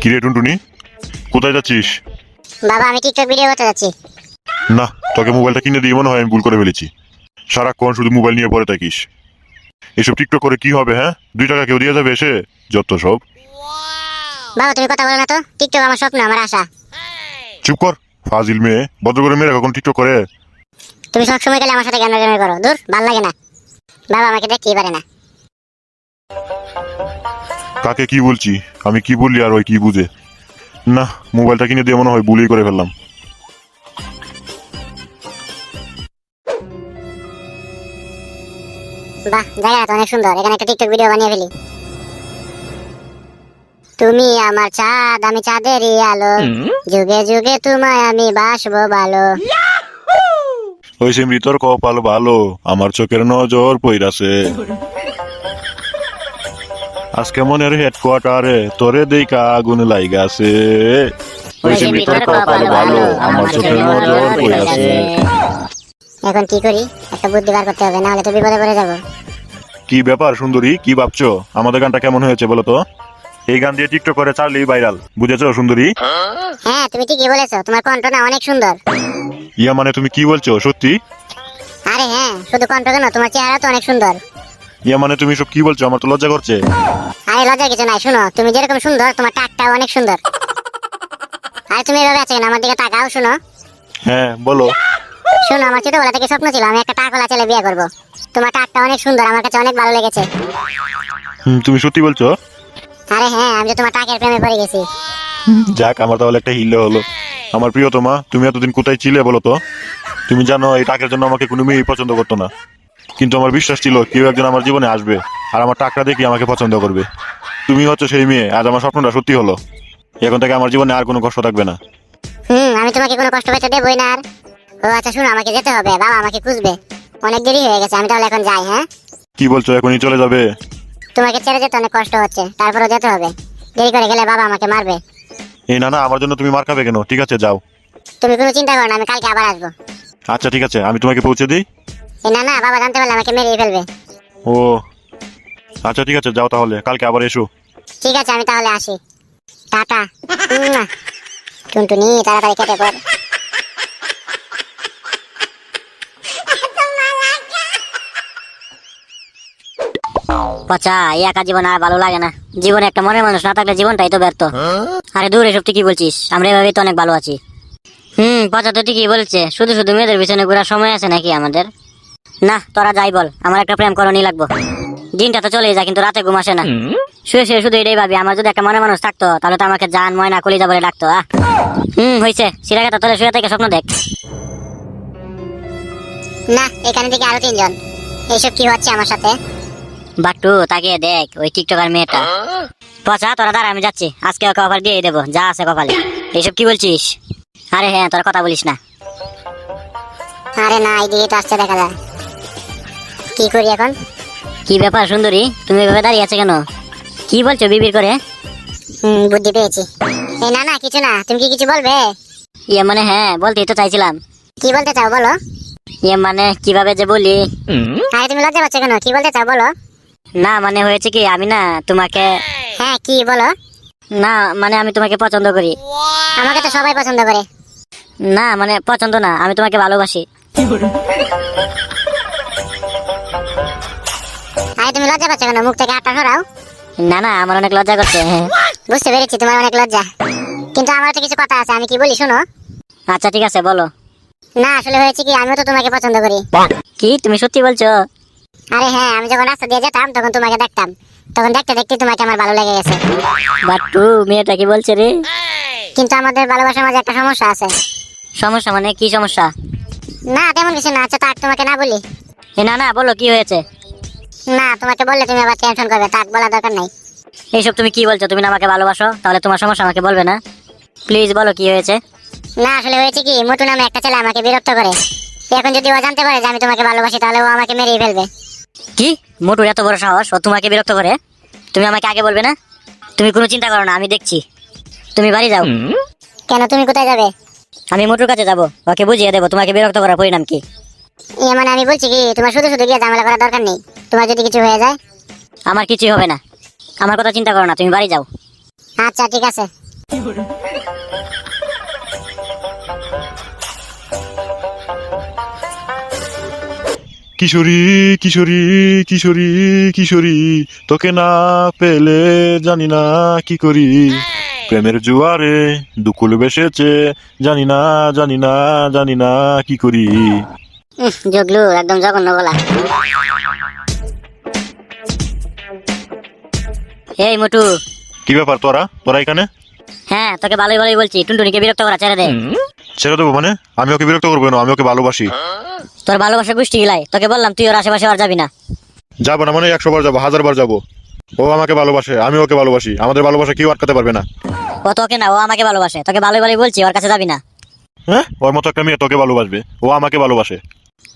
কিরে টুনটুনি কোথায় যাচ্ছিস? বাবা আমি টিকটক ভিডিও করতে যাচ্ছি। না তোকে মোবাইলটা কিনে দিয়ে মনে হয় আমি ভুল করে ফেলেছি। সারাক্ষণ শুধু মোবাইল নিয়ে পড়ে থাকিস। এসব টিকটক করে কি হবে হ্যাঁ? দুই টাকা কেউ দিয়ে যাবে এসে? যত সব। বাবা তুমি কথা বলো না তো। টিকটক আমার স্বপ্ন আমার আশা। চুপ কর ফাজিল মেয়ে। ভদ্র করে মেয়েরা কখন টিকটক করে? তুমি সব সময় গেলে আমার সাথে জ্ঞান করো। দূর ভালো লাগে না। বাবা আমাকে দেখতেই পারে না। কাকে কি বলছি? আমি কি বললি আর ওই কি বুঝে? না মোবাইলটা কিনে দিয়ে মনে হয় ভুলই করে ফেললাম। বাহ জায়গাটা অনেক সুন্দর। এখানে একটা টিকটক ভিডিও বানিয়ে ফেলি। তুমি আমার চাঁদ আমি চাঁদেরই আলো। যুগে যুগে তোমায় আমি বাসবো ভালো ওই সে মৃতর কপাল ভালো আমার চোখের নজর পইরাছে। আজকে মনের হেডকোয়ার্টারে তোরে দেখা আগুন লাইগাছে। ওই সে মৃতর কপাল ভালো আমার চোখের নজর পইরাছে এখন কি করি? একটা বুদ্ধি বার করতে হবে না হলে তো বিপদে পড়ে যাব। কি ব্যাপার সুন্দরী কি ভাবছ? আমাদের গানটা কেমন হয়েছে বলো তো? এই গান দিয়ে টিকটক করে চাললেই ভাইরাল বুঝেছ সুন্দরী? হ্যাঁ তুমি ঠিকই বলেছ তোমার কণ্ঠ না অনেক সুন্দর। ইয়া মানে তুমি কি বলছো সত্যি? আরে হ্যাঁ শুধু কণ্ঠ কেন তোমার চেহারা তো অনেক সুন্দর। ইয়া মানে তুমি সব কি বলছো? আমার তো লজ্জা করছে। আরে লজ্জা কিছু নাই শুনো তুমি যেরকম সুন্দর তোমার টাকটাও অনেক সুন্দর। আরে তুমি এভাবে আছো কেন? আমার দিকে তাকাও শুনো। হ্যাঁ বলো। শুনো আমার ছোটবেলা থেকে স্বপ্ন ছিল আমি একটা টাকলা ছেলে বিয়ে করব। তোমার টাকটা অনেক সুন্দর আমার কাছে অনেক ভালো লেগেছে। হুম, তুমি সত্যি বলছো? আরে হ্যাঁ আমি তো তোমার টাকের প্রেমে পড়ে গেছি। যাক আমার তাহলে একটা হিলে হলো। আমার প্রিয়তমা তুমি এতদিন কোথায় ছিলে বলো তো? তুমি জানো এই টাকের জন্য আমাকে কোনো মেয়েই পছন্দ করতো না। কিন্তু আমার বিশ্বাস ছিল কেউ একজন আমার জীবনে আসবে আর আমার টাকটা দেখে আমাকে পছন্দ করবে। তুমি হচ্ছে সেই মেয়ে আজ আমার স্বপ্নটা সত্যি হলো। এখন থেকে আমার জীবনে আর কোনো কষ্ট থাকবে না। হুম আমি তোমাকে কোনো কষ্ট পেতে দেবই না আর। ও আচ্ছা শুনো আমাকে যেতে হবে বাবা আমাকে খুঁজবে। অনেক দেরি হয়ে গেছে আমি তাহলে এখন যাই হ্যাঁ? কি বলছো এখনই চলে যাবে? তোমাকে ছেড়ে যেতে অনেক কষ্ট হচ্ছে তারপরে যেতে হবে। দেরি করে গেলে বাবা আমাকে মারবে। এই না না আমার জন্য তুমি মার খাবে কেন? ঠিক আছে যাও। তুমি কোনো চিন্তা করো না আমি কালকে আবার আসব। আচ্ছা ঠিক আছে আমি তোমাকে পৌঁছে দিই। না না বাবা জানতে পারলে আমাকে মেরিয়ে ফেলবে। ও আচ্ছা ঠিক আছে যাও তাহলে কালকে আবার এসো। ঠিক আছে আমি তাহলে আসি। টাটা। টুনটুনি তাড়াতাড়ি কেটে পড় পচা এই একা জীবন আর ভালো লাগে না। জীবনে একটা মনের মানুষ না থাকলে জীবনটাই তো ব্যর্থ। আরে দূর এসব তুই কি বলছিস। আমরা এভাবেই তো অনেক ভালো আছি। হুম পচা তো ঠিকই বলছে। শুধু শুধু মেয়েদের পিছনে ঘোরার সময় আছে নাকি আমাদের? না তোরা যাই বল আমার একটা প্রেম করণই লাগবো। দিনটা তো চলেই যায় কিন্তু রাতে ঘুম আসে না। শুয়ে শুয়ে শুধু এটাই ভাবি আমার যদি একটা মনে মানুষ থাকতো তাহলে তো আমাকে জান ময়না কলিজা বলে ডাকতো আহ। হুম হয়েছে সিরাগাতা তোলে শুয়ে থেকে স্বপ্ন দেখ। না এখানে থেকে আরও তিনজন। এইসব কি হচ্ছে আমার সাথে? বাট্টু তাকিয়ে দেখ ওই টিকটকার মেয়েটা। পচা তোরা দাঁড়া আমি যাচ্ছি। আজকে ওকে অফার দিয়ে দেবো যা আছে কপালে। এইসব কি বলছিস? আরে হ্যাঁ তোরা কথা বলিস না। আরে না এইদিকে তো আসছে দেখা যায়। কি করি এখন? কি ব্যাপার সুন্দরী? তুমি এভাবে দাঁড়িয়ে আছো কেন? কি বলছো বিবির করে? হুম বুদ্ধি পেয়েছি। এই না না কিছু না। তুমি কি কিছু বলবে? ইয়ে মানে হ্যাঁ বলতেই তো চাইছিলাম। কি বলতে চাও বলো? ইয়ে মানে কীভাবে যে বলি? আরে তুমি লজ্জা পাচ্ছ কেন? কি বলতে চাও বলো? না মানে হয়েছে কি আমি না তোমাকে হ্যাঁ কি বলো? না মানে আমি তোমাকে পছন্দ করি। আমাকে তো সবাই পছন্দ করে। না মানে পছন্দ না আমি তোমাকে ভালোবাসি। লজ্জা পাচ্ছ কেন? মুখ থেকে হাতটা সরাও। না না আমার অনেক লজ্জা করছে। বুঝতে পেরেছি তোমার অনেক লজ্জা। কিন্তু আমার তো কিছু কথা আছে আমি কি বলি শোনো? আচ্ছা ঠিক আছে বলো। না আসলে হয়েছে কি আমিও তো তোমাকে পছন্দ করি। কি তুমি সত্যি বলছো? আরে হ্যাঁ আমি যখন রাস্তা দিয়ে যেতাম তখন তোমাকে দেখতাম। তখন দেখতে দেখতে তোমাকে আমার ভালো লেগে গেছে। বাট্টু মেয়েটা কি বলছে রে? কিন্তু আমাদের ভালোবাসার মাঝে একটা সমস্যা আছে। সমস্যা মানে কি সমস্যা? না তেমন কিছু না আচ্ছা তোমাকে না বলি। না না বলো কি হয়েছে? না তোমাকে বললে তুমি আবার টেনশন করবে তাক বলা দরকার নাই। এইসব তুমি কি বলছো? তুমি না আমাকে ভালোবাসো? তাহলে তোমার সমস্যা আমাকে বলবে না? প্লিজ বলো কি হয়েছে। না আসলে হয়েছে কি মোটু নামে একটা ছেলে আমাকে বিরক্ত করে। এখন যদি ও জানতে পারে যে আমি তোমাকে ভালোবাসি তাহলে ও আমাকে মেরেই ফেলবে। কি? মোটুর এত বড় সাহস? ও তোমাকে বিরক্ত করে? তুমি আমাকে আগে বলবে না? তুমি কোনো চিন্তা করো না আমি দেখছি। তুমি বাড়ি যাও। কেন তুমি কোথায় যাবে? আমি মোটুর কাছে যাব। ওকে বুঝিয়ে দেবো তোমাকে বিরক্ত করার পরিণাম কি? ইয়ে মানে আমি বলছি কি তোমার শুধু শুধু গিয়ে ঝামেলা করার দরকার নেই। তোমার যদি কিছু হয়ে যায়। আমার কিছুই হবে না। আমার কথা চিন্তা করো না তুমি বাড়ি যাও। আচ্ছা ঠিক আছে। কিশোরী কিশোরী কিশোরী কিশোরী তোকে না পেলে জানি না কি করি। প্রেমের জুয়ারে দুকুল বেসেছে জানি না জানি না জানি না কি করি। জগলু একদম জঘন্য বলা এই মোটু। কি ব্যাপার তোরা? তোরা এখানে? হ্যাঁ তোকে ভালোই ভালোই বলছি। টুনটুনিকে বিরক্ত করা ছেড়ে দে। ছেড়ে দেবো মানে? আমি ওকে বিরক্ত করব না আমি ওকে ভালোবাসি। তোর ভালোবাসা গোষ্ঠী গিলাই। তোকে বললাম তুই ওর আশেপাশে আর যাবি না। যাব না মানে? একশো বার যাব হাজার বার যাব। ও আমাকে ভালোবাসে আমি ওকে ভালোবাসি। আমাদের ভালোবাসা কেউ আটকাতে পারবে না। ও তোকে না ও আমাকে ভালোবাসে। তোকে ভালোই ভালোই বলছি ওর কাছে যাবি না। হ্যাঁ? ওর মতো একটা মেয়ে তোকে ভালোবাসবে। ও আমাকে ভালোবাসে।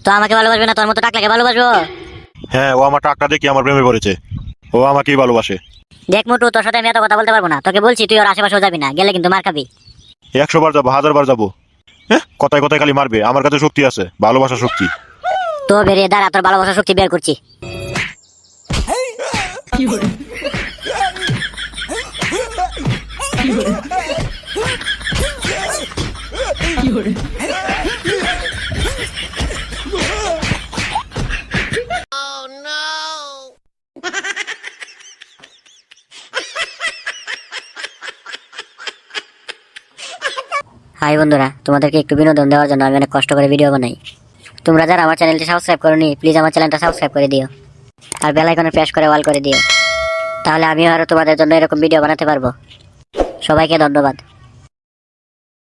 তো আমাকে ভালোবাসবে না তোর মতো টাকলাকে ভালোবাসবো? হ্যাঁ ও আমার টাকা দেখি আমার প্রেমে পড়েছে। ও আমাকেই ভালোবাসে। দেখ মোটু তোর সাথে আমি এত কথা বলতে পারব না। তোকে বলছি তুই ওর আশেপাশেও যাবি না। গেলে কিন্তু মার খাবি। একশো বার যাব হাজার বার যাব। হ্যাঁ কথায় কথায় খালি মারবে। আমার কাছে শক্তি আছে ভালোবাসা শক্তি। তো বেরিয়ে দাঁড়া তোর ভালোবাসা শক্তি বের করছি। হাই বন্ধুরা, তোমাদেরকে একটু বিনোদন দেওয়ার জন্য আমি অনেক কষ্ট করে ভিডিও বানাই। তোমরা যারা আমার চ্যানেলটি সাবস্ক্রাইব করনি প্লিজ আমার চ্যানেলটা সাবস্ক্রাইব করে দিও। আর বেল আইকনে প্রেস করে ওয়াল করে দিও। তাহলে আমিও আরও তোমাদের জন্য এরকম ভিডিও বানাতে পারব। সবাইকে ধন্যবাদ।